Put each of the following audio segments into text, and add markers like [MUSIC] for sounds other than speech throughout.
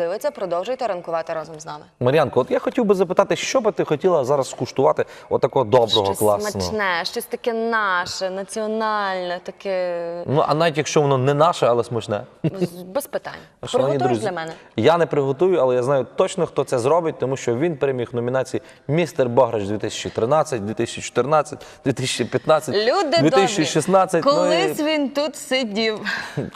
ранку усім, дивиться. Продовжуйте ранкувати разом з нами. Мар'янко, от я хотів би запитати, що би ти хотіла зараз скуштувати отакого доброго, щось класного? смачне, щось таке наше, національне, таке Ну, а навіть якщо воно не наше, але смачне. без питань. Шановні Приготуєш друзі, для мене? Я не приготую, але я знаю точно, хто це зробить, тому що він переміг номінації Містер Бограч 2013, 2014, 2015, Люди 2016. добрі, Ну, і колись він тут сидів.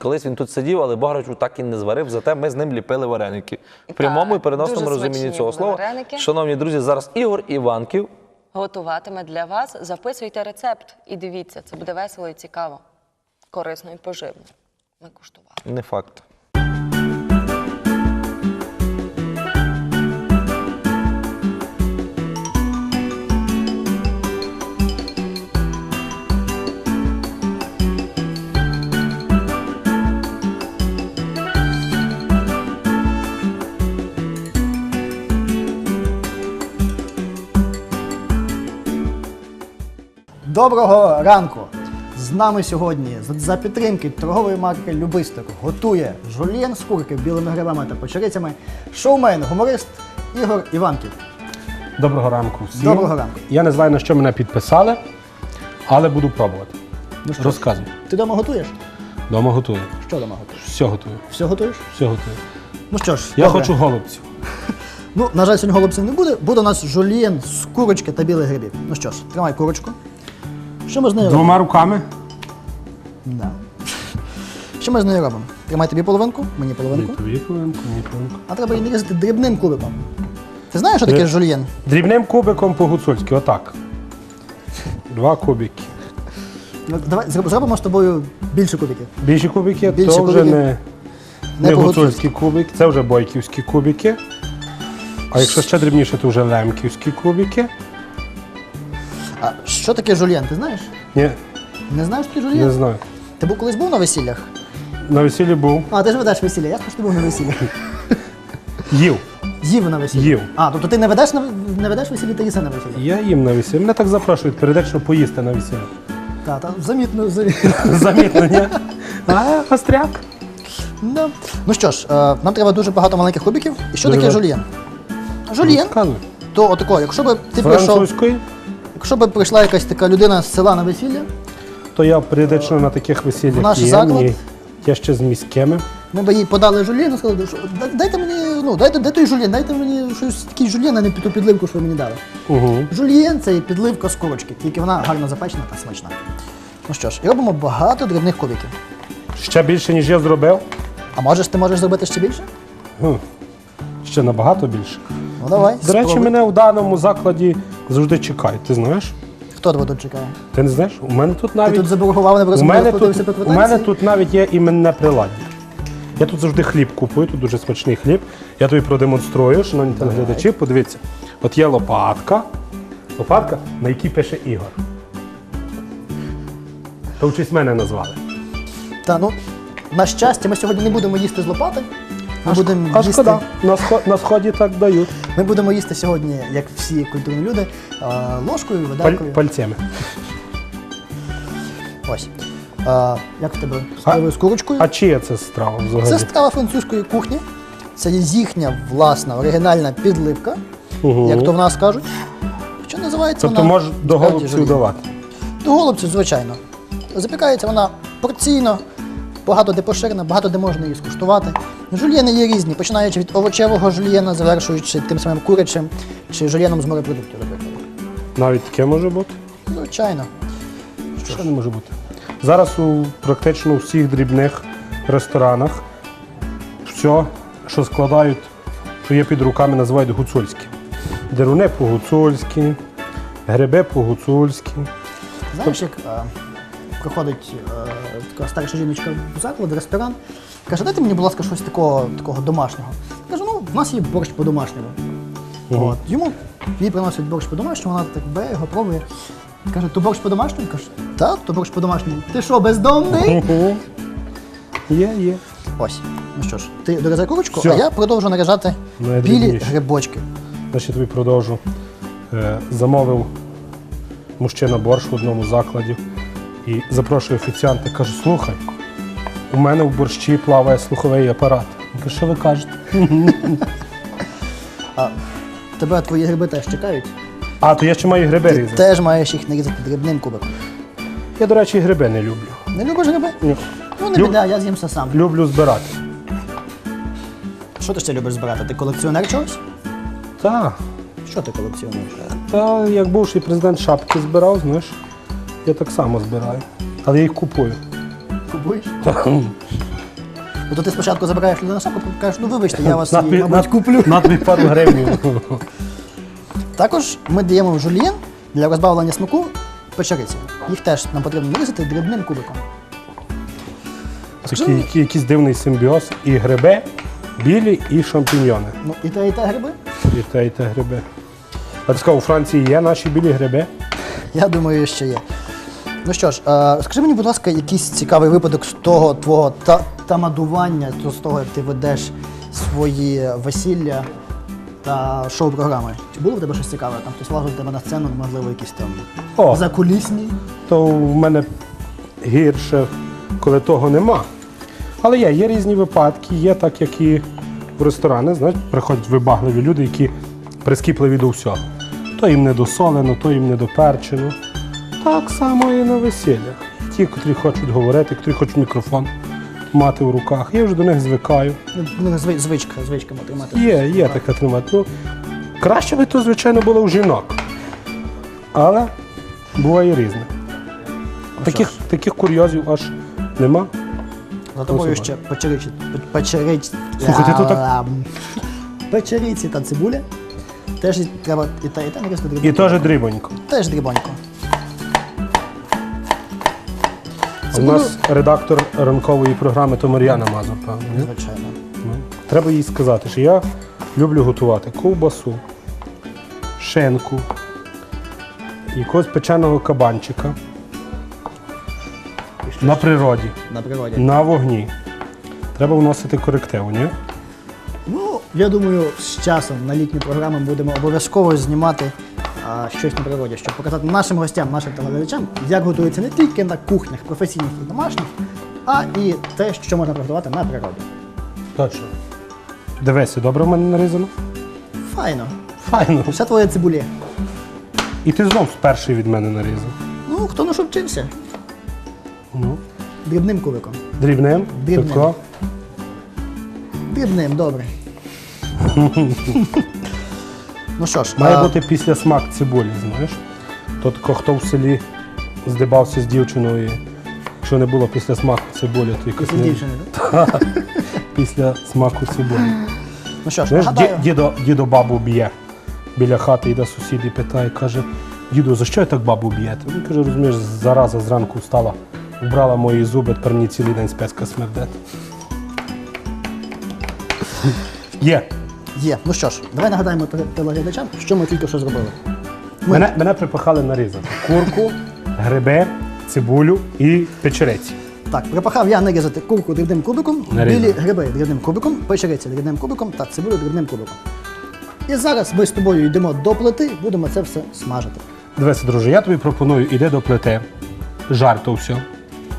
колись він тут сидів, але Бограчу так і не зварив. Зате ми з ним ліпили вареники. В прямому і переносному дуже розумінні смачні цього були слова. вареники. Шановні друзі, зараз Ігор Іванків. Готуватиме для вас. Записуйте рецепт і дивіться, це буде весело і цікаво, корисно і поживно. Ми куштували. Не факт. Доброго ранку! З нами сьогодні за- підтримки торгової марки Любисток готує жульєн з курки білими грибами та печерицями, шоумен, гуморист Ігор Іванків. Доброго ранку всім. Доброго ранку. Я не знаю, на що мене підписали, але буду пробувати. Ну що, Розказуй. ти вдома готуєш? Дома готую. Що вдома готуєш? Все готую. Все готуєш? Все готую. Ну що ж, Я добре. хочу голубців. [LAUGHS] Ну, на жаль, сьогодні голубців не буде. Буде у нас жульєн з курочки та білих грибів. Ну що ж, тримай курочку. Що ми з нею робимо? Двома руками. Да. Що ми з нею робимо? Тримай тобі половинку, мені половинку. Тобі половинку, мені половинку. А треба її нарізати дрібним кубиком. Ти знаєш, що таке Е. жульєн? Дрібним кубиком по-гуцульськи, отак. Два кубики. Ну, Давай зроб- зробимо з тобою більше кубиків. Більші кубики, Більші то вже кубики. не, Не не по-гуцульськи. гуцульський кубик, це вже бойківські кубики. А якщо ще дрібніше, то вже лемківські кубики. А що таке жульєн, ти знаєш? Ні, Не знаєш, що таке жульєн? не знаю. Ти був колись був на весіллях? На весіллі був. А, ти ж ведеш весілля, я ж ти був на весіллях. [LAUGHS] Їв. Їв на весіллі. Їв. А, тобто ти не ведеш на не ведеш весілля, ти їси на весілля. Я їм на весіллі. Мене так запрошують періодично поїсти на весілля. Так, та, замітно, замітно. [LAUGHS] Замітно, ні? [LAUGHS] А, остряк. Да. Ну що ж, е, нам треба дуже багато маленьких кубиків. І що Дуже таке жульєн? Жульєн, Розказуй. то отако, якщо б ти прийшов, Французькою, якщо б прийшла якась така людина з села на весілля, то я періодично на таких весіллях Наш є. заклад? Ні. Я ще з міськими. ми б їй подали жульєн і сказали, що «Да- дайте мені, ну, дайте, де той жульєн, дайте мені щось такий жульєн, а не ту підливку, що ви мені дали. Угу. Жульєн це підливка з курочки, тільки вона гарно запечена та смачна. Ну що ж, і робимо багато дрібних кубиків. Ще більше, ніж я зробив. А можеш ти можеш зробити ще більше? Хм. Ще набагато більше. Ну давай. До речі, спробуй. мене в даному закладі завжди чекають. Ти знаєш? Хто тебе тут чекає? Ти не знаєш? У мене тут Ти навіть. тут заборгував, не у, мене тут, у мене тут навіть є іменне приладдя. Я тут завжди хліб купую, тут дуже смачний хліб. Я тобі продемонструю, шановні телеглядачі, подивіться. От є лопатка. Лопатка, на якій пише Ігор. То в честь мене назвали. Та ну, на щастя, ми сьогодні не будемо їсти з лопати. Ми А будемо а їсти. шкода, на, на сході так дають. Ми будемо їсти сьогодні, як всі культурні люди, е, ложкою, виделкою. пальцями. Ось. Е, як в тебе з з курочкою? А чия це страва взагалі? Це страва французької кухні. Це є їхня власна оригінальна підливка, Угу. як то в нас кажуть. Що називається Тобто вона? можеш до голубців давати. До голубців, звичайно. Запікається вона порційно, багато де поширена, багато де можна її скуштувати. Жульєни є різні, починаючи від овочевого жульєна, завершуючи тим самим курячим чи жульєном з морепродуктів, наприклад. Навіть таке може бути. Звичайно. Що не може бути? Зараз у практично у всіх дрібних ресторанах все, що складають, що є під руками, називають гуцульське. Деруни по-гуцульськи, гриби по-гуцульськи. Знаєш, як е, приходить е, така старша жіночка в заклад, в ресторан, каже, дайте мені, будь ласка, щось такого, такого домашнього. Я кажу, ну, в нас є борщ по-домашньому. От. Йому їй приносять борщ по-домашньому, вона так бере його, пробує. Каже, то борщ по-домашньому? Каже, так, то борщ по-домашньому. Ти що, бездомний? Мгм. Є, є. Ось. Ну що ж, ти дорізай курочку, Всьо. а я продовжу наряжати білі грибочки. Значить, тобі продовжу. Е, замовив мужчина борщ в одному закладі і запрошує офіціанта. Каже, слухай, у мене в борщі плаває слуховий апарат. Я кажу, що ви кажете? [LAUGHS] А тебе твої гриби теж чекають. А, то я ще маю гриби Ти різати. теж маєш їх нарізати дрібним кубиком. Я, до речі, гриби не люблю. Не любиш гриби? Ні. Ну не Люб- біда, я з'їм все сам. Люблю збирати. Що ти ще любиш збирати? Ти колекціонер чогось? Так. Що ти колекціонуєш? Та як бувший президент шапки збирав, знаєш, я так само збираю. Але я їх купую. Купуєш? Ну то ти спочатку забираєш людину шапку, кажеш, ну вибачте, я вас На її, мабуть, куплю. На тобі пару гривень. Також ми даємо в жульєн для розбавлення смаку печериці. Їх теж нам потрібно нарізати дрібним кубиком. Такий який- якийсь дивний симбіоз. І гриби, білі, і шампіньйони. Ну і те, і те гриби. І те, і те гриби. А ти сказав, у Франції є наші білі гриби? Я думаю, що є. Ну що ж, е, скажи мені, будь ласка, якийсь цікавий випадок з того твого та- тамадування, то з того, як ти ведеш свої весілля та шоу-програми. Чи було в тебе щось цікаве? Там хтось лазив тебе на сцену, можливо, якісь там О. закулісні. То в мене гірше, коли того нема. Але є, є різні випадки, є так, як і в ресторани, знаєш, приходять вибагливі люди, які прискіпливі до всього. То їм не досолено, то їм не доперчено. Так само і на весіллях. Ті, котрі хочуть говорити, котрі хочуть мікрофон мати в руках. Я вже до них звикаю. Ну, зви- звичка, звичка тримати. Є, є така тримати. Ну, краще би то, звичайно, було у жінок. Але буває різне. Таких, таких курйозів аж нема. За тобою ще печериці. Печериці. Слухай, ти так- Печериці та цибуля. Теж треба і те, і те нарізати І дрібненько. теж дрібонько. Теж дрібонько. У нас редактор ранкової програми то Мар'яна Мазур, певно. ні? Звичайно. Ну, Треба їй сказати, що я люблю готувати ковбасу, шинку, якогось печеного кабанчика на природі, На природі. на вогні. Треба вносити корективу, ні? Ну, я думаю, з часом на літні програми будемо обов'язково знімати а, щось на природі, щоб показати нашим гостям, нашим телеглядачам, як готується не тільки на кухнях професійних і домашніх, а і те, що можна приготувати на природі. Точно. Дивися, добре в мене нарізано? Файно. Файно. Все твоє цибулі. І ти знов перший від мене нарізав. Ну, хто на що вчився? Ну. Дрібним кубиком. Дрібним? Дрібним. Тако. Дрібним, добре. [LAUGHS] ну що ж, Має а, бути після смак цибулі, знаєш. То тако, хто в селі здибався з дівчиною, якщо не було після смаку цибулі, то якось після не... дівчини, так? після смаку цибулі. Ну що ж, Знаєш, нагадаю, дідо, дідо бабу б'є. Біля хати йде сусід і питає, каже, діду, за що я так бабу б'єте? Він каже, розумієш, зараза зранку встала, вбрала мої зуби, тепер мені цілий день спецька смердить. Є. є. Ну що ж, давай нагадаємо телеглядачам, що ми тільки що зробили. Ми- Мене, мене припахали нарізати курку, гриби, цибулю і печериці. Так, припахав я нарізати курку дрібним кубиком, Нарізав. білі гриби дрібним кубиком, печериці дрібним кубиком та цибулю дрібним кубиком. І зараз ми з тобою йдемо до плити, будемо це все смажити. Дивися, друже, я тобі пропоную, іди до плити, жарь то все,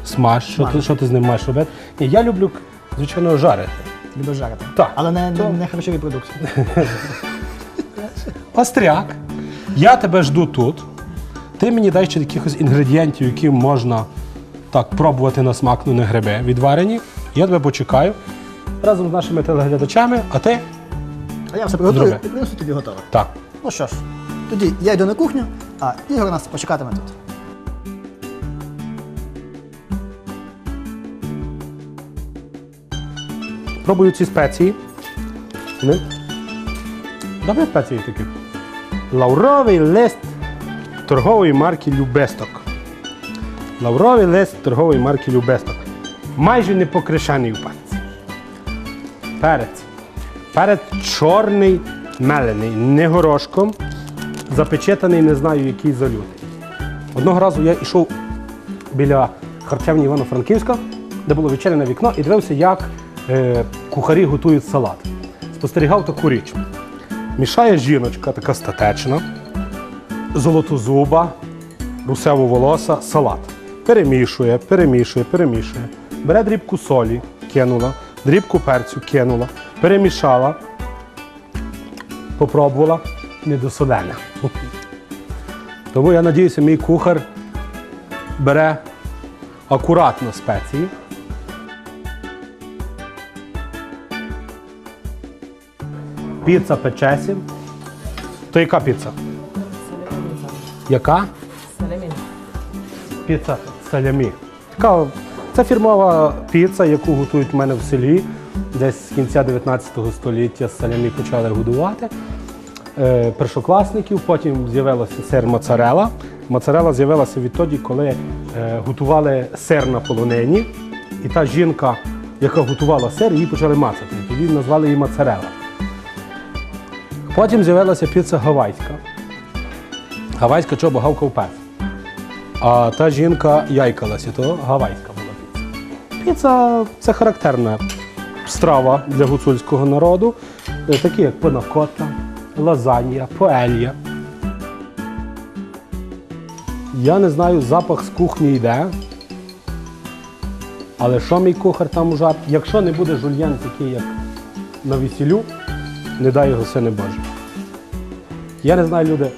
смаж, що ти, що ти з ним маєш робити. Ні, я люблю, звичайно, жарити. Любиш жарити. Так. Але не, не, не харчові продукти. Остряк, [LAUGHS] я тебе жду тут. Ти мені дай ще якихось інгредієнтів, які можна так пробувати на смак, ну не гриби відварені. Я тебе почекаю разом з нашими телеглядачами, а ти А я все приготую Зроби. і принесу тобі готове. так. Ну що ж, тоді я йду на кухню, а Ігор нас почекатиме тут. Пробую ці спеції. Добрі спеції такі. Лавровий лист торгової марки Любесток. Лавровий лист торгової марки Любесток. Майже не покришений у панці. Перець. Перець чорний мелений, не горошком, запечатаний, не знаю, який залютий. Одного разу я йшов біля харчевні Івано-Франківська, де було вечеряне вікно, і дивився, як кухарі готують салат. Спостерігав таку річ. Мішає жіночка, така статечна, золотозуба, русево волоса, салат. Перемішує, перемішує, перемішує. Бере дрібку солі, кинула, дрібку перцю кинула, перемішала, попробувала, недосолене. Тому я надіюся, мій кухар бере акуратно спеції. Піца печесі. То яка піца? Яка? Піца салямі. Така, це фірмова піца, яку готують в мене в селі. Десь з кінця 19 століття салямі почали годувати. Е, першокласників, потім з'явилося сир моцарела. Моцарела з'явилася відтоді, коли е, готували сир на полонині. І та жінка, яка готувала сир, її почали мацати. Тоді назвали її моцарела. Потім з'явилася піца гавайська. Гавайська чого гавкав пес. А та жінка яйкалася, то гавайська була піца. Піца це характерна страва для гуцульського народу, е, такі як панакота, лазанья, поелья. Я не знаю, запах з кухні йде. Але що мій кухар там ужар? Якщо не буде жульєн такий, як на весіллю, не дай його сини Боже. Я не знаю, люди,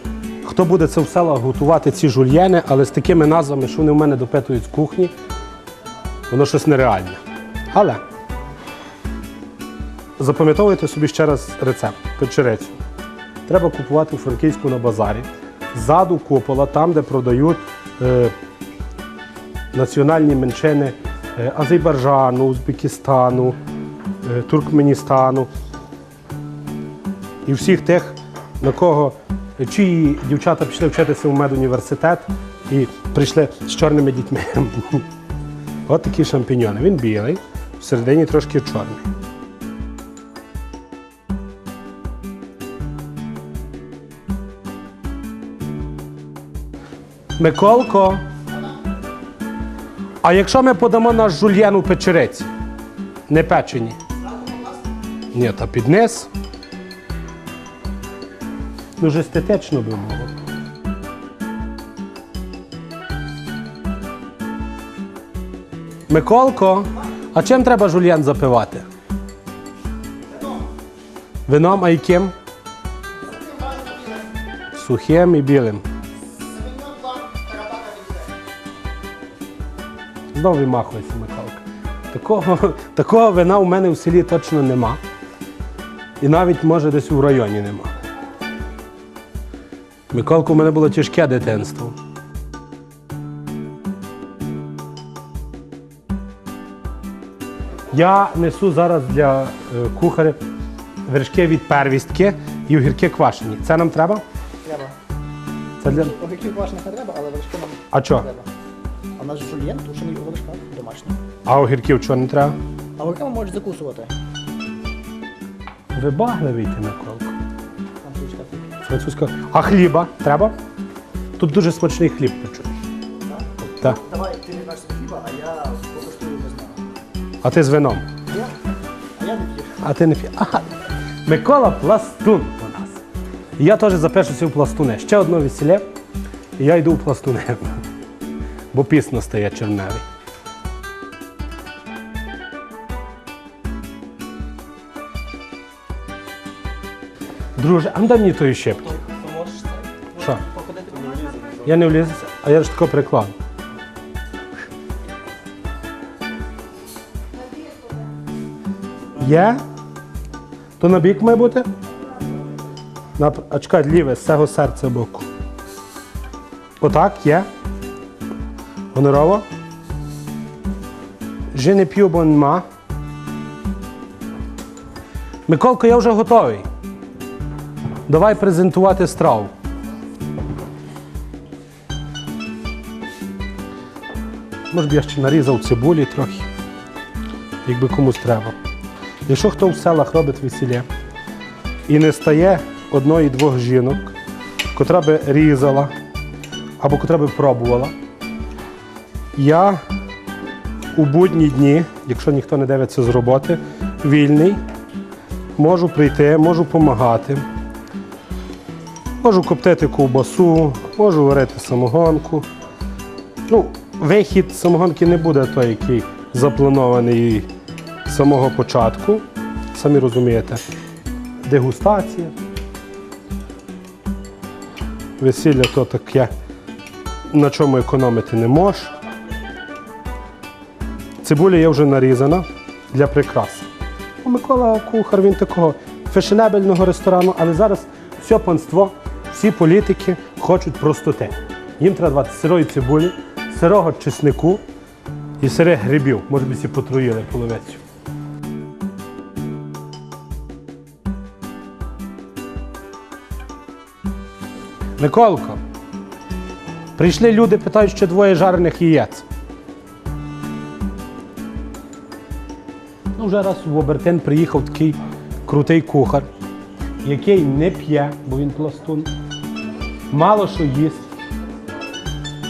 хто буде це в селах готувати ці жульєни, але з такими назвами, що вони в мене допитують з кухні, воно щось нереальне. Але запам'ятовуйте собі ще раз рецепт печерицю. Треба купувати у Франківську на базарі. Ззаду купола, там, де продають е, національні меншини е, Азербайджану, Узбекистану, е, Туркменістану і всіх тих, на кого чиї дівчата пішли вчитися в медуніверситет і прийшли з чорними дітьми. [LAUGHS] От такі шампіньони. Він білий, всередині трошки чорний. Миколко. А якщо ми подамо наш жульєн у печериці? Не печені. Ні, та під низ. Дуже естетично би було. Миколко, а чим треба жульєн запивати? Вином, Вином, а яким? Сухим і білим. Знову вимахується Михалка. Такого, такого вина у мене в селі точно нема. І навіть може десь у районі нема. Миколко, у мене було тяжке дитинство. Я несу зараз для е, кухаря вершки від первістки і огірки квашені. Це нам треба? Треба. Це для... Огірків квашених не треба, але вершки нам А що? треба. А у нас жульєн тушений у вершках домашній. А огірків чого не треба? А огірками можуть закусувати. Вибагливий ти, Миколко. Французька. А хліба треба? Тут дуже смачний хліб. Так. Давай, ти не собі хліба, а я покуштую без нього. А ти з вином. Я? А я не п'ю. А ти не п'є. Ага. Микола Пластун у нас. Я теж запишуся в пластуни. Ще одне весілля, і я йду в пластуни. Бо пісно стає черневий. Друже, а ну дай мені тої щепки. Що? Я не влізу, а я ж тако прикладу. Є? То на бік має бути? На, а чекай, ліве, з цього серця боку. Отак, є. Гонорово. Же не п'ю, бо нема. Миколко, я вже готовий. Давай презентувати страву. Може б я ще нарізав цибулі трохи, якби комусь треба. Якщо хто в селах робить весілля і не стає одної-двох жінок, котра би різала або котра би пробувала, я у будні дні, якщо ніхто не дивиться з роботи, вільний, можу прийти, можу допомагати. Можу коптити ковбасу, можу варити самогонку. Ну, вихід самогонки не буде той, який запланований з самого початку. Самі розумієте, дегустація. Весілля то таке, на чому економити не можеш. Цибуля є вже нарізана для прикраси. У Микола Кухар він такого фешенебельного ресторану, але зараз все панство, всі політики хочуть простоти. Їм треба давати сирої цибулі, сирого чеснику і сирих грибів. Може би всі потруїли половицю. Миколко, прийшли люди, питають, ще двоє жарених яєць. Ну, вже раз в Обертин приїхав такий крутий кухар, який не п'є, бо він пластун, мало що їсть,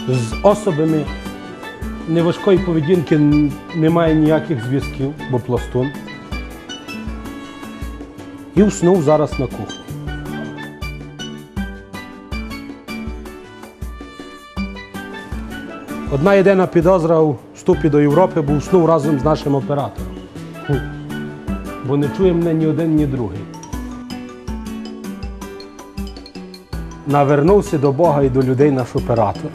з особами неважкої поведінки немає ніяких зв'язків, бо пластун. І уснув зараз на кухні. Одна єдина підозра у вступі до Європи, бо уснув разом з нашим оператором. Бо не чує мене ні один, ні другий. Навернувся до Бога і до людей наш оператор.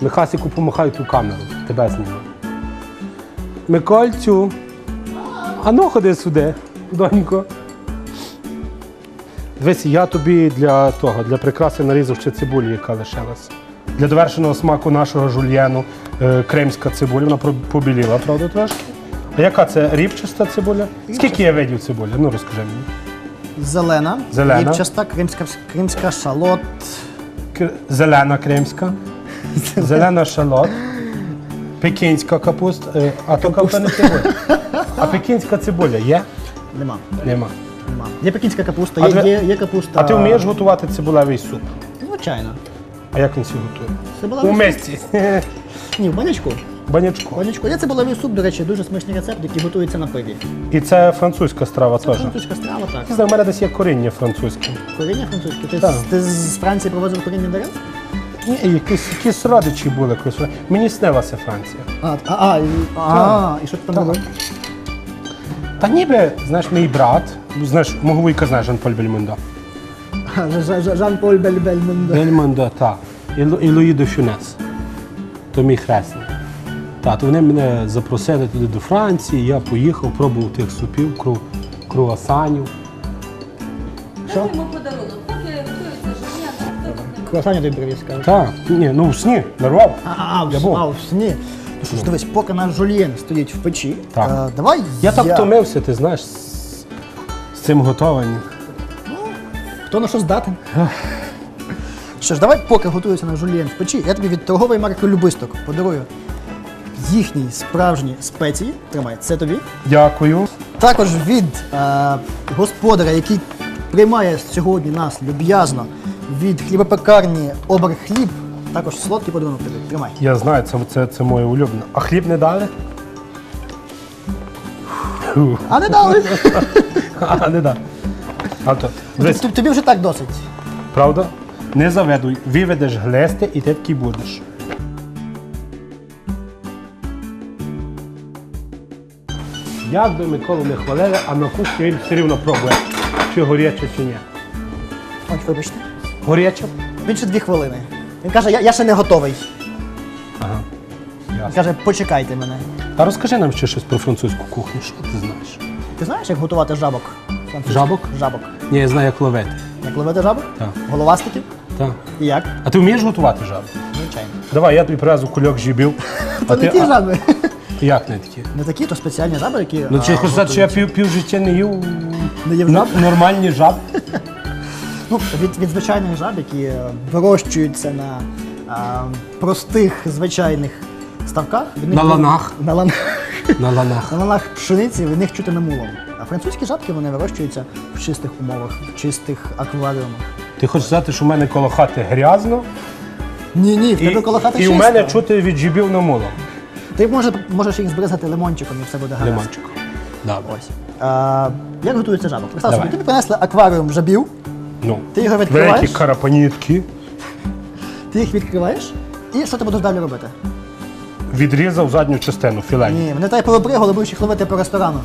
Михасику помахай ту камеру, тебе знімаю. Микольцю, а ну ходи сюди, донько. Дивись, я тобі для того, для прикраси нарізав ще цибулі, яка лишилася. Для довершеного смаку нашого жульєну е, кримська цибуля, вона побіліла, правда, трошки. А яка це рібчаста цибуля? Скільки є видів цибулі? Ну розкажи мені. Зелена, Зелена. рібчаста, кримська, кримська шалот. Кр- Зелена кримська, зелена шалот, пекінська капуста, е, а то капуста не цибуля. А пекінська цибуля є? Нема. Нема. Нема. Є пекінська капуста, А є, є, є капуста. А ти вмієш готувати цибулевий суп? Звичайно. А як він сі готує? Цибулевий У суп? мисці. Ні, в банячку. Банячко. Банячку. Є цибулевий суп, до речі, дуже смачний рецепт, який готується на пиві. І це французька страва теж. Французька страва, так. Знаю, У мене десь є коріння французьке. Коріння французьке. Ти, Так. з- ти з Франції привозив коріння дерев? Ні, якісь, якісь родичі були колись. Мені снилася Франція. А, а, а, і, а, і що ти там робив? Та ніби, знаєш, мій брат, знаєш, мого вуйка знаєш Жан-Поль Бельмондо. А, Жан-Поль Бельбельмондо. Бельмондо, так. І, Лу- і Луї де Фюнес. То мій хресний. То вони мене запросили туди до Франції, я поїхав, пробував тих супів, кру, круасанів. Що? Йому подарунок. Поки готується життя, Круасані тобі привіз, кажуть. Так, ні, ну в сні, нарвав. А, а, в, Я був. а, в сні. Ну що ж, дивись, поки наш жульєн стоїть в печі, Так. е, давай Я так втомився, ти знаєш, з, з цим готуванням. Хто на що здатен? Що ж, давай, поки готується наш жульєн в печі, я тобі від торгової марки Любисток подарую їхні справжні спеції. Тримай, це тобі. Дякую. Також від е, господаря, який приймає сьогодні нас люб'язно, від хлібопекарні Оберхліб, також солодкий подарунок тобі. Тримай. Я знаю, це, це, це моє улюблене. А хліб не дали? А не дали. [LAUGHS] А, не дали. А то, дивись, Тобі- вже так досить. правда? Не заведуй, виведеш глисти і ти такий будеш. Як би Миколу не хвалили, а на кухні він все рівно пробує, чи горяче, чи ні. Ось, вибачте. Горяче? Він ще дві хвилини. Він каже, я, я ще не готовий. Ага. Він Ясно. каже, почекайте мене. А розкажи нам ще щось про французьку кухню, що ти знаєш? Ти знаєш, як готувати жабок? Французьких? Жабок? Жабок. Ні, я знаю, як ловити. Як ловити жабок? Так. Головастиків? Так. І як? А ти вмієш готувати жабу? Звичайно. Давай, я тобі привезу кульок жібів. [LAUGHS] Не ті жаби. Як не такі? Не такі, то спеціальні жаби, які. Ну, чи а, хочеш сказати, що я пів, пів життя не їв Не їв на- жаб? нормальні жаб? Ну, від, від звичайних жаб, які е, вирощуються на а, простих звичайних ставках. від них На ланах. На ланах. На ланах. На ланах пшениці від них чути намулом. А французькі жабки вони вирощуються в чистих умовах, в чистих акваріумах. Ти хочеш сказати, що в мене коло хати грязно, Ні, ні, в і, тебе коло хати і у чисто. мене чути від жібів на муло. Ти може, можеш їх збризгати лимончиком і все буде гаразд. Лимончик. Добре. Ось. А, як готується жабок? Представ собі, Давай. тобі принесли акваріум жабів, Ну, Ти його відкриваєш? Великі карапанітки. ти їх відкриваєш, і що ти будеш далі робити? відрізав задню частину філе. Ні, вони тебе повипригали, будеш їх ловити по ресторану.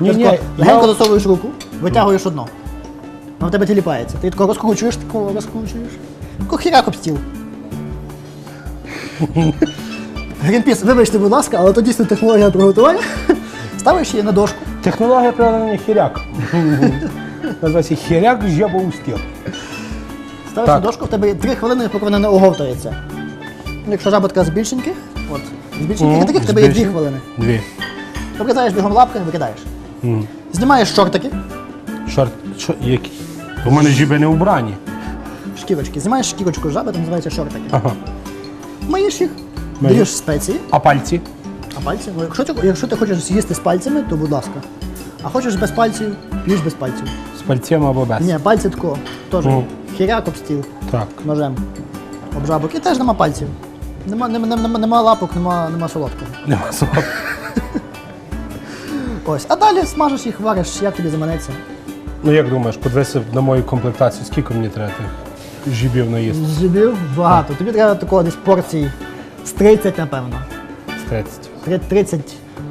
Ні, Ти ні, тако легенько я- засовуєш руку, витягуєш одно. Воно в тебе тіліпається. Ти тако розкручуєш, тако розкручуєш. Тако хірак об стіл. Грінпіс, вибачте, будь ласка, але то дійсно технологія приготування. [LAUGHS] Ставиш її на дошку, Технологія приготування хіряк. [LAUGHS] Називається хіряк з жабову стіл. ставиш Так. на дошку, в тебе 3 хвилини, поки вона не оговтується. Якщо жаба така з більшеньких, от, з більшеньких таких, в тебе є 2 більших. хвилини. Дві. Обрізаєш бігом лапки, викидаєш. Знімаєш шортики, Шорт, що, які? У мене жіби не убрані. шкірочки, знімаєш шкірочку жаби, там називається шортики. Ага. Миєш їх. Даєш спеції, А пальці? а пальці. Ну, якщо, ти, якщо ти хочеш з'їсти з пальцями, то будь ласка. А хочеш без пальців, їж без пальців. З пальцем або без. Ні, пальці тако, теж Мгм. хіряк об стіл, Так. ножем. Об жабок. І теж нема пальців. Нема, нема, нема, нема лапок, нема, нема солодкого. Нема слов. [LAUGHS] Ось. А далі смажеш їх, вариш, як тобі заманеться. Ну як думаєш, подивися на мою комплектацію, скільки мені треба тих жібів наїсти? З Зубів багато. Тобі треба такого десь порцій з 30, напевно. З 30. Три- 30,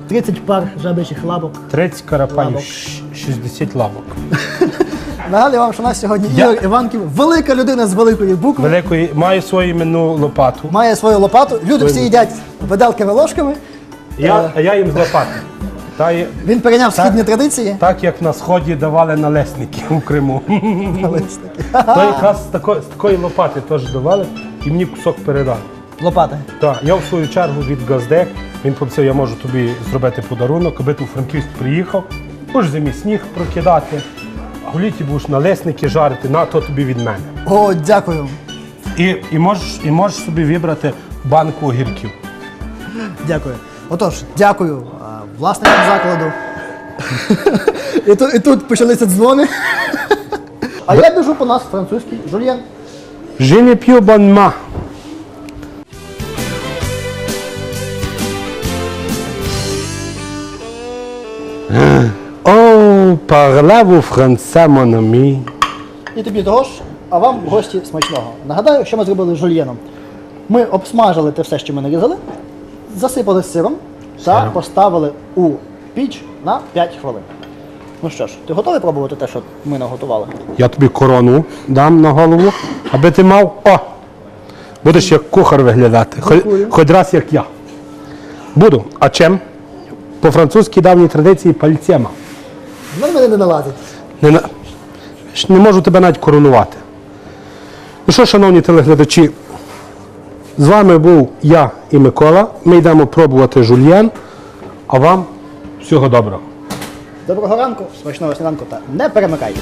30 пар жабичих лапок. 30 карапанів, Лабок. щ- 60 лабок. [LAUGHS] Нагадую вам, що у нас сьогодні Я- Ігор Іванків, велика людина з великої букви. Великої має свою іменну лопату. Має свою лопату. Люди всі їдять виделками ложками. Я, а я їм з лопати. Та Він перейняв східні традиції. так як на сході давали налесники у Криму. [LAUGHS] Налесники. То якраз з такої, з такої лопати теж давали і мені кусок передали. Лопати. Так, я в свою чергу від Газдек, він попросив, я можу тобі зробити подарунок, аби ти у Франківськ приїхав, будеш зимі сніг прокидати, а в літі будеш налесники жарити, на то тобі від мене. О, дякую. І, і, можеш, і можеш собі вибрати банку огірків. Дякую. Отож, дякую а, власникам закладу. [LAUGHS] і, тут, і тут почалися дзвони. [LAUGHS] а я біжу по нас французький жульєн. Je ne bon ma. Oh, parlez-vous français, mon? І тобі того ж, а вам гості смачного. Нагадаю, що ми зробили з жульєном. Ми обсмажили те все, що ми нарізали, засипали сиром та Сиром. поставили у піч на 5 хвилин. Ну що ж, ти готовий пробувати те, що ми наготували? Я тобі корону дам на голову, аби ти мав. О! Будеш як кухар виглядати. Хоч, Дякую. хоч раз як я. Буду. А чим? По-французькій давній традиції пальцема. Вони мене не налазить. Не, на- не можу тебе навіть коронувати. Ну що, шановні телеглядачі, з вами був я і Микола. Ми йдемо пробувати жульєн, а вам всього доброго. Доброго ранку, смачного сніданку та не перемикайте.